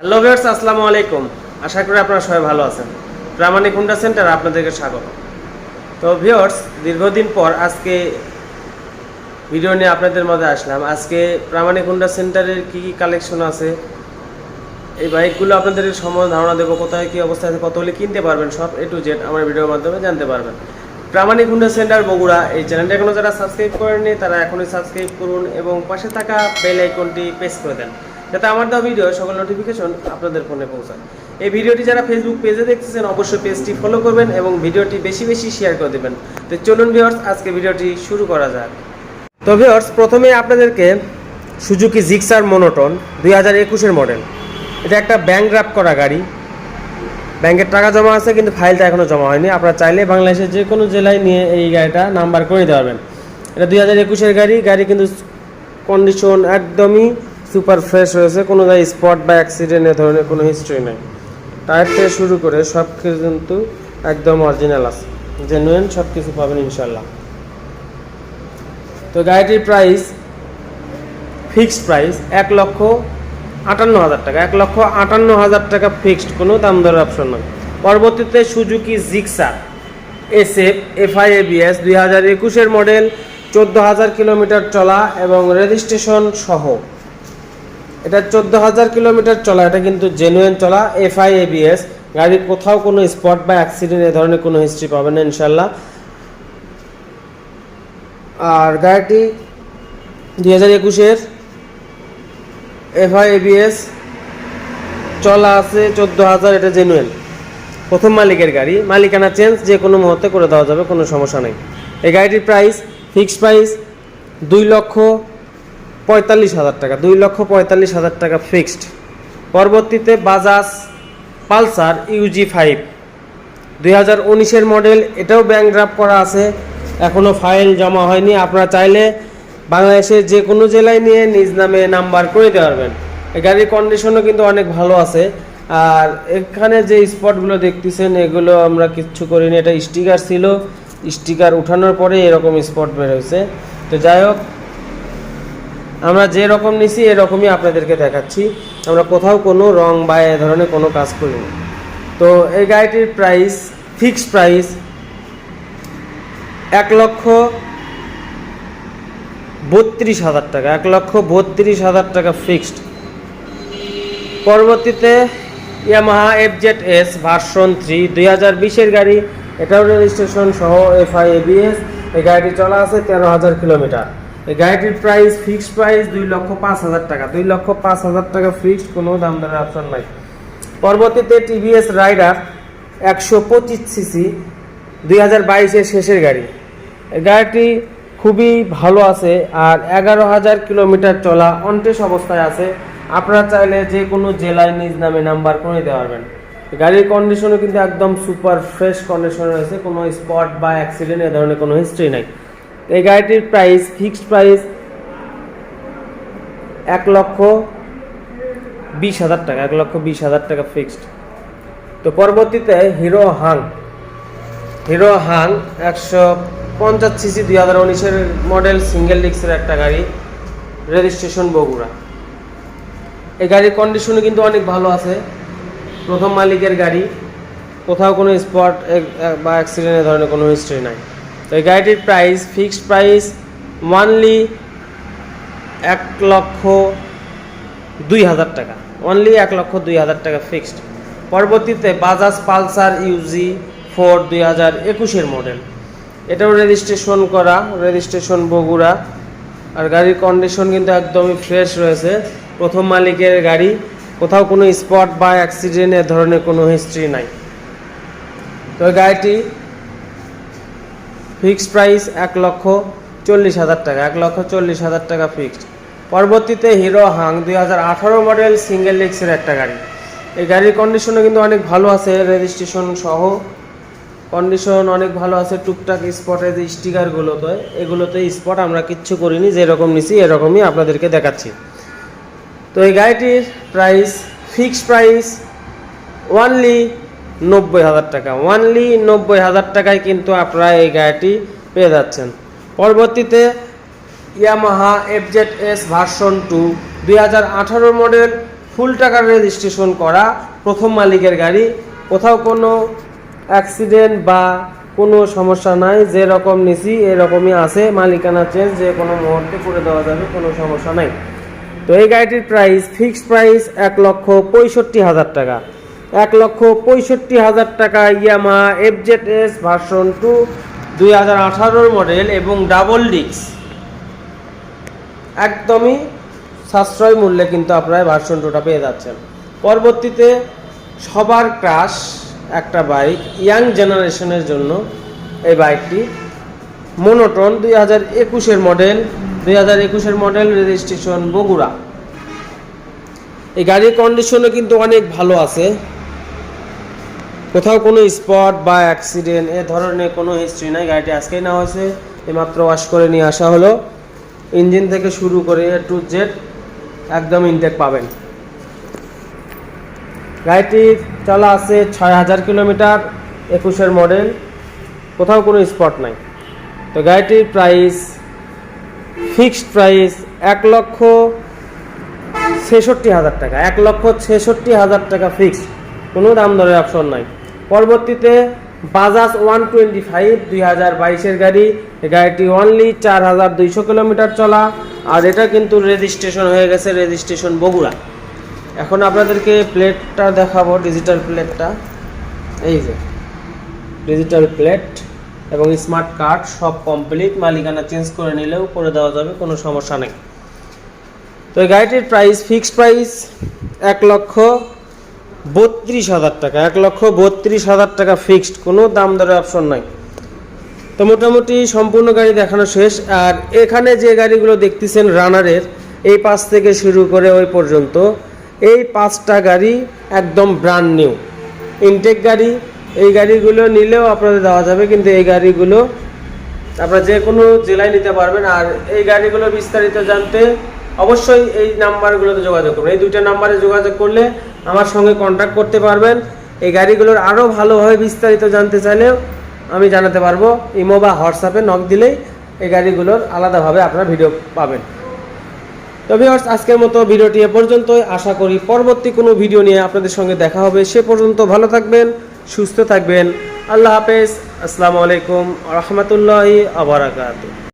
Hello viewers, আসসালামু আলাইকুম। আশা করি আপনারা সবাই ভালো আছেন। প্রামাণিক হুন্ডা সেন্টার আপনাদেরকে স্বাগত। তো ভিউয়ার্স, দীর্ঘদিন পর আজকে ভিডিও নিয়ে আপনাদের মধ্যে আসলাম। আজকে প্রামাণিক হুন্ডা সেন্টারের কি কী কালেকশন আছে? এই বাইকগুলো আপনাদের সম্বন্ধে ধারণা দেবো, কোথায় কী অবস্থা আছে, কত হলে কিনতে পারবেন সব এ টু জেড আমার ভিডিওর মাধ্যমে জানতে পারবেন। প্রামাণিক হুন্ডা সেন্টার বগুড়া, এই চ্যানেলটা এখনও যারা সাবস্ক্রাইব করেননি, তারা এখনই সাবস্ক্রাইব করুন এবং পাশে থাকা বেল আইকনটি প্রেস করে দেন। যাতে আমার দেওয়া ভিডিও সকল নোটিফিকেশন আপনাদের ফোনে পৌঁছায়। এই ভিডিওটি যারা ফেসবুক পেজে দেখতেছেন, অবশ্যই পেজটি ফলো করবেন এবং ভিডিওটি বেশি বেশি শেয়ার করে দেবেন। তো চলুন ভিউয়ার্স আজকে ভিডিওটি শুরু করা যাক। তো ভিউয়ার্স প্রথমে আপনাদেরকে সুজুকি জিক্সার মনোটন দুই হাজার একুশের মডেল এটা একটা ব্যাংক ড্রাফট করা গাড়ি। ব্যাংকের টাকা জমা আছে, কিন্তু ফাইলটা এখনও জমা হয়নি। আপনারা চাইলে বাংলাদেশের যে কোনো জেলায় নিয়ে এই গাড়িটা নাম্বার করে দিতে পারবেন। এটা দুই হাজার একুশের গাড়ি। গাড়ি কিন্তু কন্ডিশন একদমই সুপার ফ্রেশ রয়েছে কোনো জায়গায় স্পট বা অ্যাক্সিডেন্ট এ ধরনের কোনো হিস্ট্রি নেই। টায়ার থেকে শুরু করে সব কিছু কিন্তু একদম অরিজিনাল আছে জেনুইন সব কিছু পাবেন ইনশাল্লাহ তো গাড়িটির প্রাইস ফিক্সড প্রাইস এক লক্ষ আটান্ন হাজার টাকা, এক লক্ষ আটান্ন হাজার টাকা ফিক্সড কোনো দাম দরের অপশন নয় পরবর্তীতে Suzuki Gixxer S F FI, ABS, দুই হাজার একুশের মডেল চোদ্দ হাজার কিলোমিটার চলা এবং রেজিস্ট্রেশন সহ। এটা চোদ্দ হাজার কিলোমিটার চলা, এটা কিন্তু জেনুয়েন চলা এফআই এবিএস গাড়ির কোথাও কোনো স্পট বা অ্যাক্সিডেন্ট এ ধরনের কোনো হিস্ট্রি পাবেন না ইনশাল্লাহ আর গাড়িটি দুই হাজার একুশের এফআই এবিএস চলা আছে চোদ্দ হাজার এটা জেনুয়েন প্রথম মালিকের গাড়ি। মালিকানা চেঞ্জ যে কোনো মুহূর্তে করে দেওয়া যাবে, কোনো সমস্যা নেই। এই গাড়িটির প্রাইস ফিক্সড প্রাইস দুই লক্ষ পঁয়তাল্লিশ হাজার টাকা, দুই লক্ষ পঁয়তাল্লিশ হাজার টাকা ফিক্সড পরবর্তীতে বাজাজ পালসার ইউজি ফাইভ দুই হাজার উনিশের মডেল এটাও ব্যাংক ড্রাফট করা আছে এখনও ফাইল জমা হয়নি। আপনারা চাইলে বাংলাদেশের যে কোনো জেলায় নিয়ে নিজ নামে নাম্বার করে দিতে পারবেন। গাড়ির কন্ডিশনও কিন্তু অনেক ভালো আছে। আর এখানে যে স্পটগুলো দেখতেছেন, এগুলো আমরা কিচ্ছু করিনি। এটা স্টিকার ছিল। স্টিকার উঠানোর পরে এরকম স্পট বের হয়েছে। তো যাই হোক আমরা যে রকম নিছি এরকমই আপনাদেরকে দেখাচ্ছি। আমরা কোথাও কোনো রং বা এ ধরনের কোনো কাজ করিনি। তো এই গাড়িটির প্রাইস ফিক্সড প্রাইস এক লক্ষ বত্রিশ হাজার টাকা, এক লক্ষ বত্রিশ হাজার টাকা ফিক্সড পরবর্তীতে Yamaha F Z S version three দুই হাজার বিশের গাড়ি। এটাও রেজিস্ট্রেশন সহ এফআই এবিএস এই গাড়িটি চলা আছে তেরো হাজার কিলোমিটার। গাড়িটির প্রাইস ফিক্সড প্রাইস দুই লক্ষ পাঁচ হাজার টাকা। দুই লক্ষ পাঁচ হাজার টাকা ফিক্সড কোনো দাম দরের অপশন নাই। পরবর্তীতে টিভিএস রাইডার একশো পঁচিশ সিসি দুই হাজার বাইশের শেষের গাড়ি। গাড়িটি খুবই ভালো আছে আর এগারো হাজার কিলোমিটার চলা অনটেস অবস্থায় আছে। আপনারা চাইলে যে কোনো জেলায় নিজ নামে নাম্বার করে নিতে পারবেন। গাড়ির কন্ডিশনও কিন্তু একদম সুপার ফ্রেশ কন্ডিশন রয়েছে। কোনো স্পট বা অ্যাক্সিডেন্ট এ ধরনের কোনো হিস্ট্রি নাই। এই গাড়িটির প্রাইস ফিক্সড প্রাইস এক লক্ষ বিশ হাজার টাকা, এক লক্ষ বিশ হাজার টাকা ফিক্সড তো পরবর্তীতে হিরো হাং। হিরো হাং একশো পঞ্চাশ সিসি দুই হাজার উনিশের মডেল সিঙ্গেল ডিক্সের একটা গাড়ি রেজিস্ট্রেশন বগুড়া। এই গাড়ির কন্ডিশনও কিন্তু অনেক ভালো আছে। প্রথম মালিকের গাড়ি। কোথাও কোনো স্পট বা অ্যাক্সিডেন্টের ধরনের কোনো হিস্ট্রি নাই। তো এই গাড়িটির প্রাইস ফিক্সড প্রাইস ওয়ানলি এক লক্ষ দুই হাজার টাকা। অনলি এক লক্ষ দুই হাজার টাকা ফিক্সড পরবর্তীতে বাজাজ পালসার ইউজি ফোর দুই হাজার একুশের মডেল এটাও রেজিস্ট্রেশন করা রেজিস্ট্রেশন বগুড়া। আর গাড়ির কন্ডিশন কিন্তু একদমই ফ্রেশ রয়েছে। প্রথম মালিকের গাড়ি। কোথাও কোনো স্পট বা অ্যাক্সিডেন্ট এ ধরনের কোনো হিস্ট্রি নাই। তো গাড়িটি ফিক্সড প্রাইস এক লক্ষ চল্লিশ হাজার টাকা, এক লক্ষ চল্লিশ হাজার টাকা ফিক্সড। পরবর্তীতে হিরো হাং দুই হাজার আঠারো মডেল সিঙ্গেল ডিক্সের একটা গাড়ি। এই গাড়ির কন্ডিশনও কিন্তু অনেক ভালো আছে রেজিস্ট্রেশন সহ। কন্ডিশন অনেক ভালো আছে, টুকটাক স্পটের যে স্টিকারগুলোতে এগুলোতে স্পট আমরা কিচ্ছু করিনি, যেরকম নিছি এরকমই আপনাদেরকে দেখাচ্ছি। তো এই গাড়িটির প্রাইস ফিক্সড প্রাইস ওয়ানলি নব্বই হাজার টাকা। ওয়ানলি নব্বই হাজার টাকায় কিন্তু আপনারা এই গাড়িটি পেয়ে যাচ্ছেন। পরবর্তীতে Yamaha F Z S version two দুই হাজার আঠারো মডেল ফুল টাকার রেজিস্ট্রেশন করা প্রথম মালিকের গাড়ি। কোথাও কোনো অ্যাক্সিডেন্ট বা কোনো সমস্যা নাই যেরকম নিছি এরকমই আছে। মালিকানা চেঞ্জ যে কোনো মুহূর্তে করে দেওয়া যাবে, কোনো সমস্যা নাই। তো এই গাড়িটির প্রাইস ফিক্সড প্রাইস এক লক্ষ পঁয়ষট্টি হাজার টাকা। এক লক্ষ পঁয়ষট্টি হাজার টাকা Yamaha FZ S version two দুই হাজার আঠারোর মডেল এবং ডাবল ডিক্স একদমই সাশ্রয় মূল্যে কিন্তু আপনারা ভার্সন টুটা পেয়ে যাচ্ছেন। পরবর্তীতে সবার ক্রাশ একটা বাইক ইয়াং জেনারেশনের জন্য এই বাইকটি মোনোটন দুই হাজার একুশের মডেল দুই হাজার একুশের মডেল রেজিস্ট্রেশন বগুড়া। এই গাড়ির কন্ডিশনও কিন্তু অনেক ভালো আছে। কোথাও কোনো স্পট বা অ্যাক্সিডেন্ট, এ ধরনের কোনো হিস্ট্রি নাই। গাড়িটি আজকেই নেওয়া হয়েছে। এইমাত্র ওয়াশ করে নিয়ে আসা হলো। ইঞ্জিন থেকে শুরু করে এ টু জেড একদম ইনটেক পাবেন। গাড়িটির চলা আছে ছয় হাজার কিলোমিটার, একুশের মডেল কোথাও কোনো স্পট নাই। তো গাড়িটির প্রাইস ফিক্সড প্রাইস এক লক্ষ ছেষট্টি হাজার টাকা। এক লক্ষ ছেষট্টি হাজার টাকা ফিক্সড কোনো দাম দরের অপশন নাই। পরবর্তীতে বাজাজ ওয়ান টোয়েন্টি ফাইভ দুই হাজার বাইশের গাড়ি। গাড়িটি অনলি চার হাজার দুইশো কিলোমিটার চলা, আর এটা কিন্তু রেজিস্ট্রেশন হয়ে গেছে রেজিস্ট্রেশন বগুড়া। এখন আপনাদেরকে প্লেটটা দেখাবো ডিজিটাল প্লেটটা এই যে ডিজিটাল প্লেট এবং স্মার্ট কার্ড সব কমপ্লিট মালিকানা চেঞ্জ করে নিলেও করে দেওয়া যাবে, কোনো সমস্যা নেই। তো এই গাড়িটির প্রাইস ফিক্সড প্রাইস এক লক্ষ বত্রিশ হাজার টাকা, এক লক্ষ বত্রিশ হাজার টাকা ফিক্সড কোনো দাম দরের অপশন নাই। তো মোটামুটি সম্পূর্ণ গাড়ি দেখানো শেষ, আর এখানে যে গাড়িগুলো দেখতেছেন রানারের, এই পাশ থেকে শুরু করে ওই পর্যন্ত, এই পাঁচটা গাড়ি একদম ব্র্যান্ড নিউ ইনটেক গাড়ি, এই গাড়িগুলো নিলেও আপনাদের দেওয়া যাবে, কিন্তু এই গাড়িগুলো আপনারা যে কোনো জেলায় নিতে পারবেন, আর এই গাড়িগুলো বিস্তারিত জানতে অবশ্যই এই নাম্বারগুলোতে যোগাযোগ করবেন এই দুইটা নাম্বারে যোগাযোগ করলে আমার সঙ্গে কন্ট্যাক্ট করতে পারবেন। এই গাড়িগুলোর আরও ভালোভাবে বিস্তারিত জানতে চাইলেও আমি জানাতে পারব। ইমো বা হোয়াটসঅ্যাপে নক দিলেই এই গাড়িগুলোর আলাদাভাবে আপনারা ভিডিও পাবেন। তো ভিউয়ার্স আজকের মতো ভিডিওটি এ পর্যন্তই। আশা করি পরবর্তী কোনো ভিডিও নিয়ে আপনাদের সঙ্গে দেখা হবে। সে পর্যন্ত ভালো থাকবেন, সুস্থ থাকবেন। আল্লাহ হাফেজ। আসসালামু আলাইকুম রহমতুল্লাহি আবরাকাতু